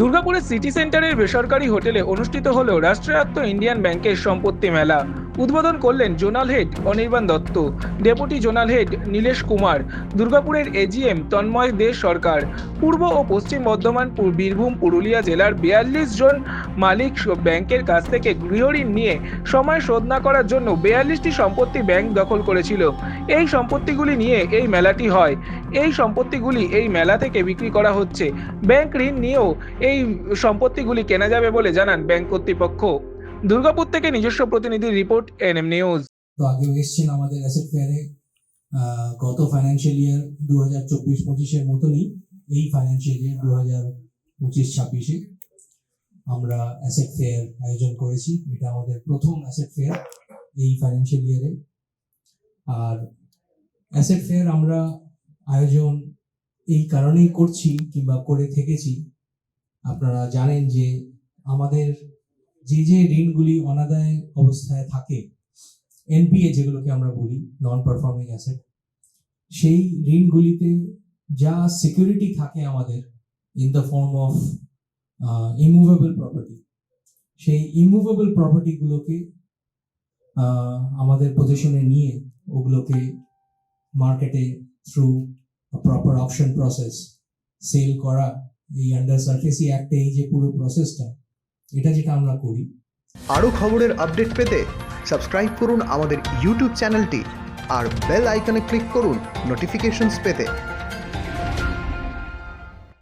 দুর্গাপুরের সিটি সেন্টারের বেসরকারি হোটেলে অনুষ্ঠিত হল রাষ্ট্রায়ত্ত ইন্ডিয়ান ব্যাংকের সম্পত্তি মেলা। উদ্বোধন করলেন zonal head Anirban Dutta, deputy zonal head Nilesh Kumar, দুর্গাপুরের এজিএম তন্ময় দে সরকার। পূর্ব ও পশ্চিম বর্ধমান বীরভূম, পুরুলিয়া জেলার বিয়াল্লিশ জন মালিক ব্যাংকের কাছ থেকে গৃহঋণ নিয়ে সময় শোধ না করার জন্য বিয়াল্লিশটি সম্পত্তি ব্যাংক দখল করেছিল। এই সম্পত্তিগুলি নিয়ে এই মেলাটি হয়। এই সম্পত্তিগুলি এই মেলা থেকে বিক্রি করা হচ্ছে। ব্যাংক ঋণ নিয়েও এই সম্পত্তিগুলি কেনা যাবে বলে জানান ব্যাংক কর্তৃপক্ষ। দুর্গাপুর থেকে নিজস্ব প্রতিনিধি রিপোর্ট, এনএম নিউজ। তো আগেও এসছেন আমাদের অ্যাসেট ফেয়ারে গত ফাইন্যান্সিয়াল ইয়ার দু হাজার চব্বিশ পঁচিশের মতনই এই ফাইন্যান্সিয়াল ইয়ার দু হাজার পঁচিশ ছাব্বিশে। আমরা অ্যাসেট ফেয়ার আয়োজন করেছি। এটা আমাদের প্রথম অ্যাসেট ফেয়ার এই ফাইন্যান্সিয়াল ইয়ারে আর অ্যাসেট ফেয়ার আমরা আয়োজন এই কারণেই করছি কিংবা করে থেকেছি। আপনারা জানেন যে আমাদের যে যে ঋণগুলি অনাদায় অবস্থায় থাকে এনপিএ যেগুলোকে আমরা বলি নন পারফর্মিং অ্যাসেট সেই ঋণগুলিতে যা সিকিউরিটি থাকে আমাদের in the form of immovable property সেই ইমুভেবল প্রপার্টিগুলোকে আমাদের পজিশনে নিয়ে ওগুলোকে মার্কেটে through proper option process sale করা, এই আন্ডার সার্ফেসি অ্যাক্টে এই যে পুরো প্রসেসটা এটা যেটা আমরা করি। আরও খবরের আপডেট পেতে সাবস্ক্রাইব করুন আমাদের ইউটিউব চ্যানেলটি আর বেল আইকনে ক্লিক করুন নোটিফিকেশনস পেতে।